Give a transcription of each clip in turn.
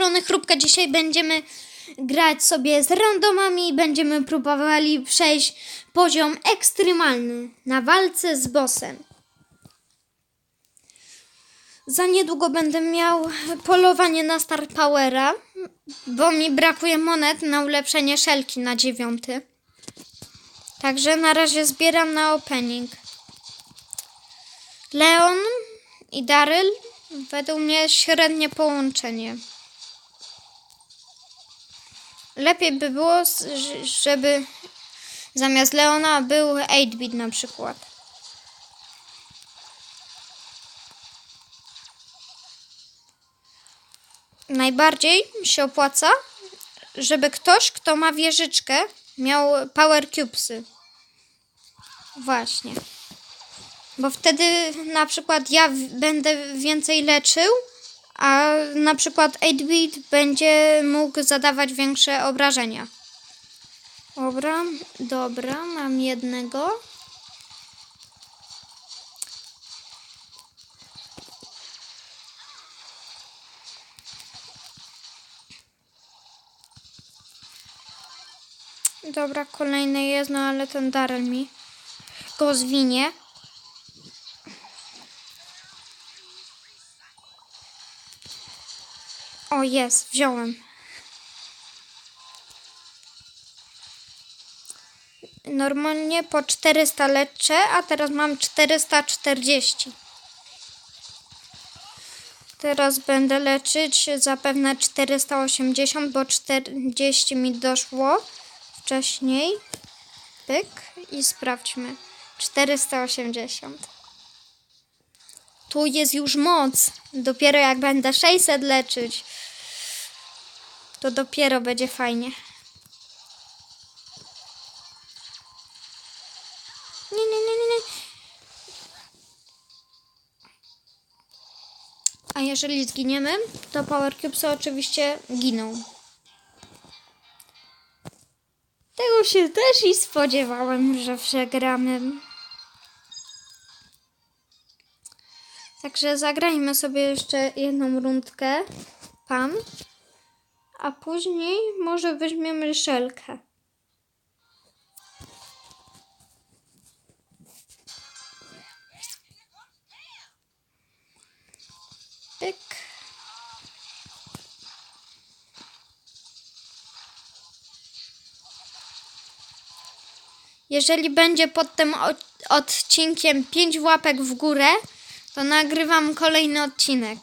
strony Chrupka. Dzisiaj będziemy grać sobie z randomami i będziemy próbowali przejść poziom ekstremalny na walce z bossem. Za niedługo będę miał polowanie na Star Powera, bo mi brakuje monet na ulepszenie szelki na dziewiąty. Także na razie zbieram na opening. Leon i Daryl według mnie średnie połączenie. Lepiej by było, żeby zamiast Leona był 8-bit na przykład. Najbardziej się opłaca, żeby ktoś, kto ma wieżyczkę, miał power cubesy. Właśnie. Bo wtedy na przykład ja będę więcej leczył, a na przykład 8-bit będzie mógł zadawać większe obrażenia. Dobra, dobra, mam jednego. Dobra, kolejny jest, no ale ten Darel mi go zwinie. Jest, wziąłem. Normalnie po 400 leczę, a teraz mam 440. Teraz będę leczyć zapewne 480, bo 40 mi doszło wcześniej. Pyk i sprawdźmy. 480. Tu jest już moc. Dopiero jak będę 600 leczyć, to dopiero będzie fajnie. Nie, nie, nie, nie, nie. A jeżeli zginiemy, to Power Cubesy oczywiście giną. Tego się też i spodziewałem, że przegramy. Także zagrajmy sobie jeszcze jedną rundkę. Pam. A później może weźmiemy szelkę. Pyk. Jeżeli będzie pod tym od- odcinkiem 5 łapek w górę, to nagrywam kolejny odcinek.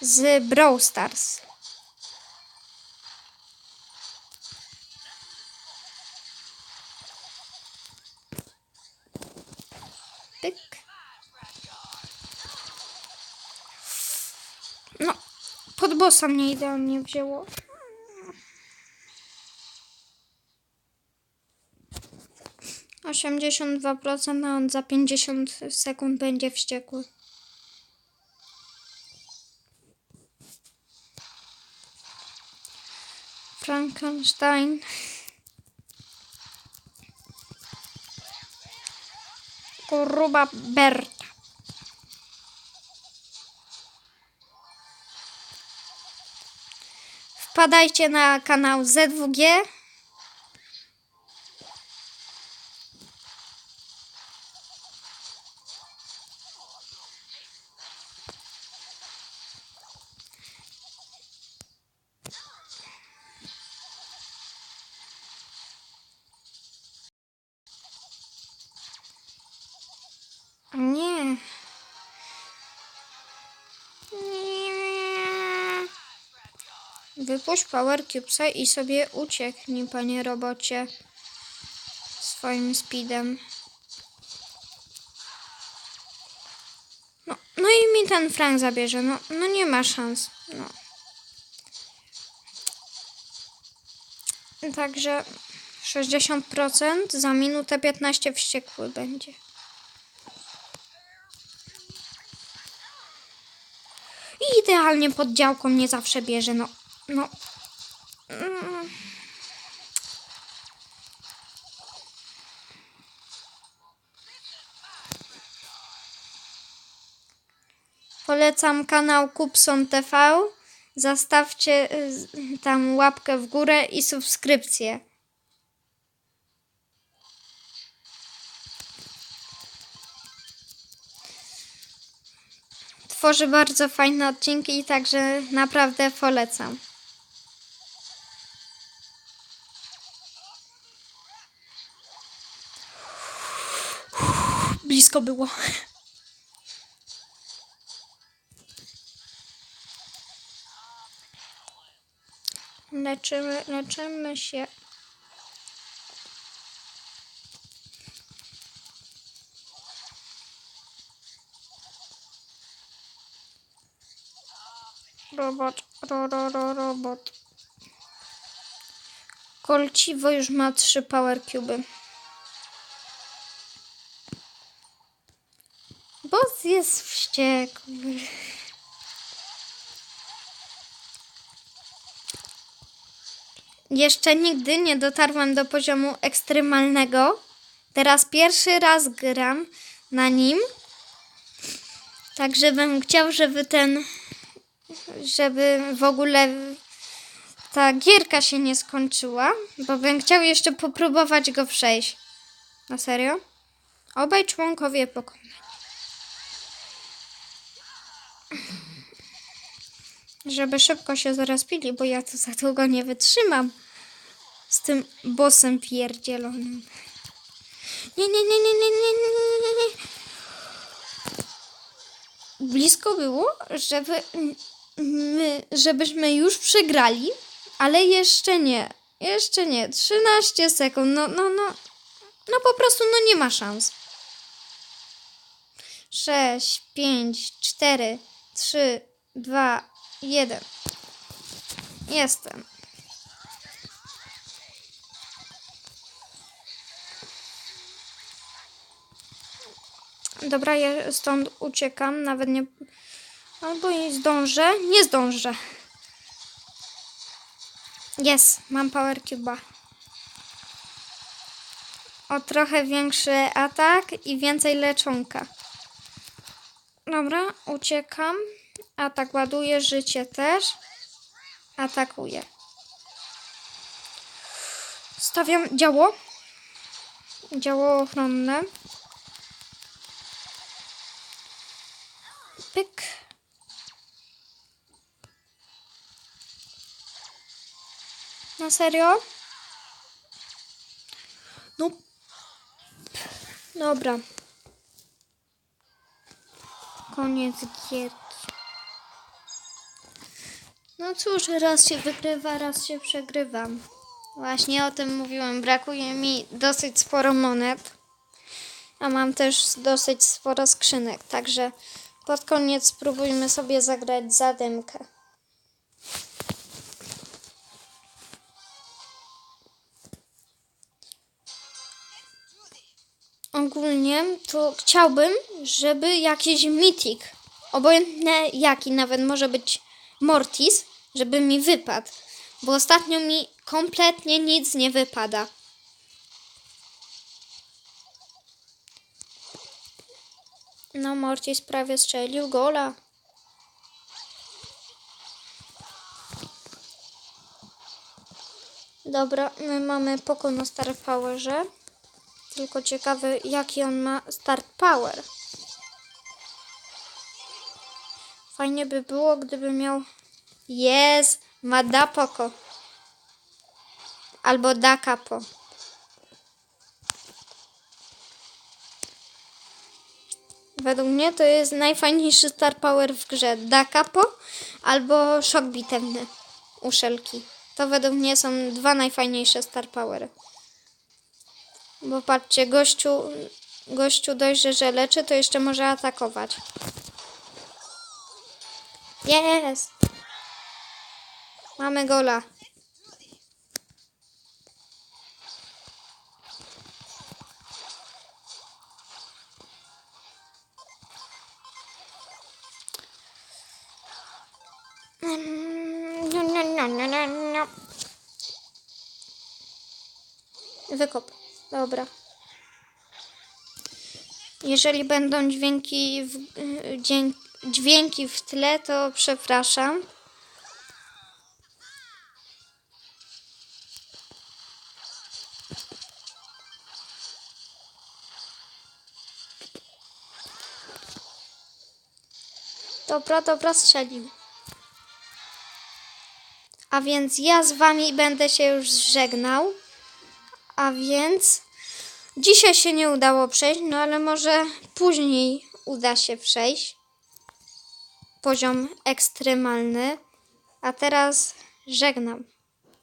Z Brawl Stars. No, pod bossa mnie idealnie wzięło. Osiemdziesiąt dwa procent, a on za pięćdziesiąt sekund będzie wściekły. Frankenstein. Gruba Berta. Wpadajcie na kanał Z2G. Wypuść Power Cubesa i sobie ucieknij, panie robocie. Swoim speedem. No, no i mi ten Frank zabierze. No, no nie ma szans. No. Także 60% za minutę 15 wściekły będzie. I idealnie pod działką mnie zawsze bierze, no. No. Mm. Polecam kanał Kupson TV. Zostawcie y, tam łapkę w górę i subskrypcję. Tworzy bardzo fajne odcinki, także naprawdę polecam. Blisko było. Leczymy, leczymy się. Robot, ro, ro, ro, robot. Kolciwo już ma trzy power cuby. Boss jest wściekły. Jeszcze nigdy nie dotarłam do poziomu ekstremalnego. Teraz pierwszy raz gram na nim. Także bym chciał, żeby ten. żeby w ogóle ta gierka się nie skończyła. Bo bym chciał jeszcze popróbować go przejść. Na serio? Obaj członkowie pokonań. Żeby szybko się zarozpili, bo ja tu za długo nie wytrzymam. Z tym bossem pierdzielonym. Nie, nie, nie, nie, nie, nie, nie, nie, nie. Blisko było, żeby my, żebyśmy już przegrali, ale jeszcze nie. Jeszcze nie. 13 sekund. No, no, no. No po prostu no nie ma szans. 6, 5, 4, 3, 2, 1. Jestem. Dobra, ja stąd uciekam, nawet nie. Albo nie zdążę. Nie zdążę. Jest, mam Power Cube'a. O trochę większy atak i więcej leczonka. Dobra, uciekam. Atak ładuje, życie też. Atakuje. Stawiam działo. Działo ochronne. Pyk. Na serio? No. Dobra. Koniec gierki. No cóż, raz się wygrywa, raz się przegrywam. Właśnie o tym mówiłem. Brakuje mi dosyć sporo monet. A mam też dosyć sporo skrzynek, także pod koniec spróbujmy sobie zagrać zadymkę. Ogólnie to chciałbym, żeby jakiś mitik, obojętny jaki, nawet może być Mortis, żeby mi wypadł. Bo ostatnio mi kompletnie nic nie wypada. No, Mortis prawie strzelił gola. Dobra, my mamy Poko na Star Powerze. Tylko ciekawe, jaki on ma start power. Fajnie by było, gdyby miał... Jest! Ma da Poko. Albo da Capo. Według mnie to jest najfajniejszy star power w grze. Da Capo albo szok bitewny uszelki. To według mnie są dwa najfajniejsze star powery. Bo patrzcie, gościu, gościu dość, że, że leczy, to jeszcze może atakować. Jest! Mamy gola. Mm, no, no, no, Wykop. Dobra. Jeżeli będą dźwięki w, y, dźwięki w tle, to przepraszam. Dobra, dobra, strzelił. A więc ja z wami będę się już żegnał. A więc dzisiaj się nie udało przejść, no ale może później uda się przejść. Poziom ekstremalny. A teraz żegnam.